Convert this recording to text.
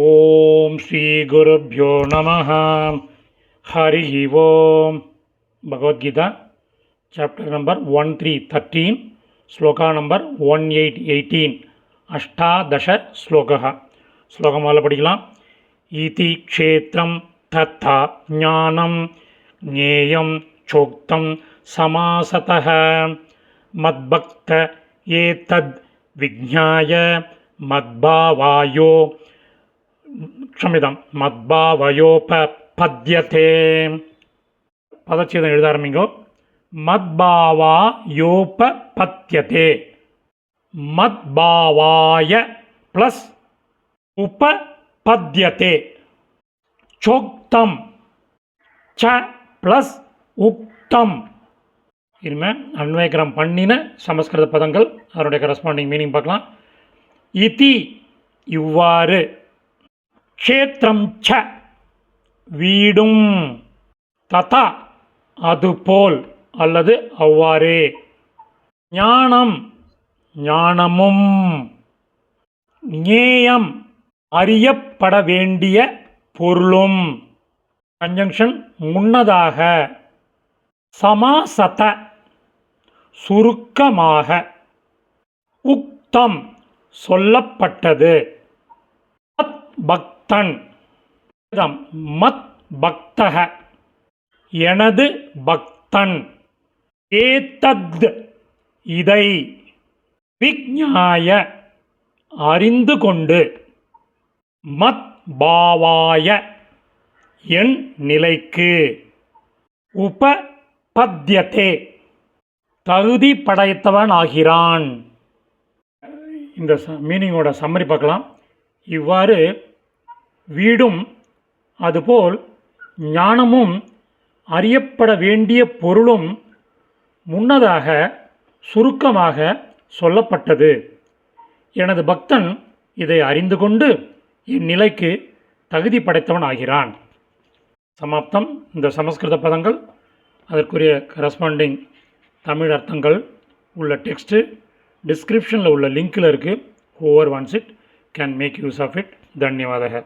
ओम श्री गुरुभ्यो नमः। Hari Om. Bhagavad Gita chapter number one three thirteen shloka number one eight eighteen अष्टादश श्लोक। श्लोक वाले पढ़ा इति क्षेत्रं तथा ज्ञान, ज्ञेयं चोक्त समासतः। मद्भक्त एतद् विज्ञाय, मद्भावायो க்ஷமிதம். மத்பாவயோபத்யதே பதச்சேதம் எழுத ஆரம்பிங்கோ. மத்பாவா யோபத்யதே மத்பாவாய ப்ளஸ் உபபத்யதே. சோக்தம். ச ப்ளஸ் உக்தம். இனிமேல் அன்வேகரம் பண்ணின சமஸ்கிருத பதங்கள் அதனுடைய கரஸ்பாண்டிங் மீனிங் பார்க்கலாம். இதி இவ்வாறு. க்ஷேத்திரம் ச. வீடும். ததா. அதுபோல் அல்லது அவ்வாறே. ஞானம். ஞானமும். ஞேயம். அறியப்பட வேண்டிய பொருளும். கன்ஜங்ஷன் முன்னதாக. சமாசத. சுருக்கமாக. உக்தம். சொல்லப்பட்டது. பக்தி பக்தன். மத் பக்தக. எனது பக்தன். ஏதத் இதை விஜ்ஞாய அறிந்து கொண்டு மத் பாவாய என் நிலைக்கு உபபத்யதே. தகுதி படைத்தவன் ஆகிறான். இந்த மீனிங்கோட சம்மரி பார்க்கலாம். இவ்வாறு வீடும் அதுபோல் ஞானமும் அறியப்பட வேண்டிய பொருளும் முன்னதாக சுருக்கமாக சொல்லப்பட்டது. எனது பக்தன் இதை அறிந்து கொண்டு இந்நிலைக்கு தகுதி படைத்தவன் ஆகிறான் சமாப்தம். இந்த சமஸ்கிருத பதங்கள் அதற்குரிய கரஸ்பாண்டிங் தமிழ் அர்த்தங்கள் உள்ள டெக்ஸ்ட்டு டிஸ்கிரிப்ஷனில் உள்ள லிங்க்கில் இருக்குது over once it can make use of it தன்யவாதக.